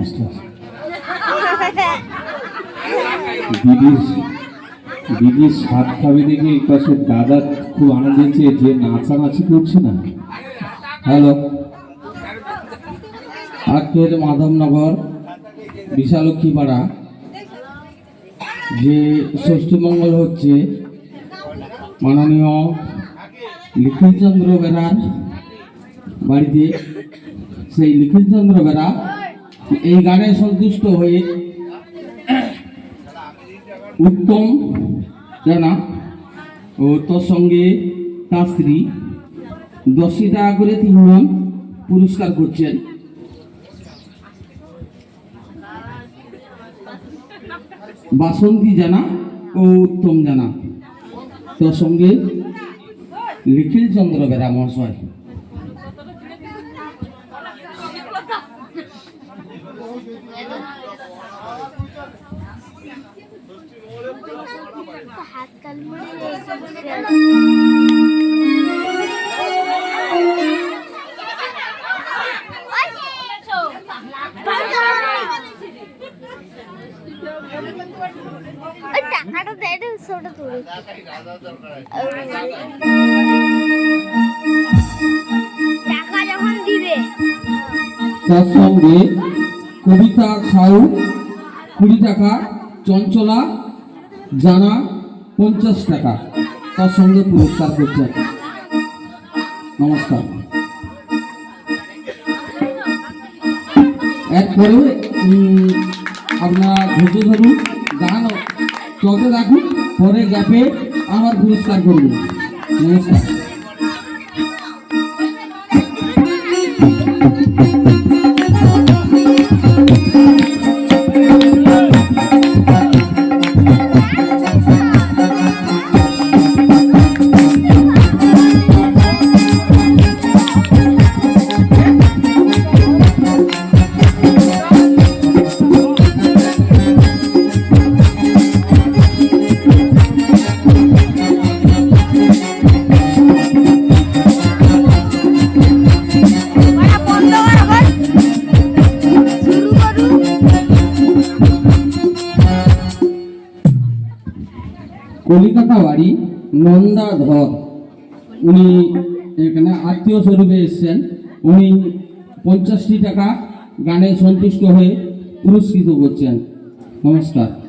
আসতে মাস্টার দিদির স্বাদ খাবে দেখে এই পাশে দাদা খুব আনন্দ হচ্ছে, যে নাচানাচি করছে না। হ্যালো। আজকের মাধবনগর, বিশালক্ষীপাড়া, যে ষষ্ঠীমঙ্গল হচ্ছে, মাননীয় নিখিলচন্দ্র বেরার বাড়িতে। সেই নিখিলচন্দ্র বেরা এই গানে সন্তুষ্ট হয়ে উত্তম জানা ও তোর সঙ্গে তার স্ত্রী দশটি টাকা করে তিনজন পুরস্কার করছেন। বাসন্তী জানা ও উত্তম জানা। তোর সঙ্গে নিখিল চন্দ্র বেরা মহাশয়। হাত টাকাটা দে এটা ছোট টাকা যখন দিবে তার সঙ্গে কবিতা খাউ, কুড়ি টাকা, চঞ্চলা, জানা, পঞ্চাশ টাকা। তার সঙ্গে পুরস্কার করছেন নমস্কার। এরপরে আপনারা ধৈর্য ধরুন, গান চলতে রাখুন পরে গ্যাপে আমার পুরস্কার করুন। নমস্কার। কলিকাতা বাড়ি নন্দাধর। উনি এখানে আত্মীয় স্বরূপে এসছেন। উনি পঞ্চাশটি টাকা গানে সন্তুষ্ট হয়ে পুরস্কৃত করছেন। নমস্কার।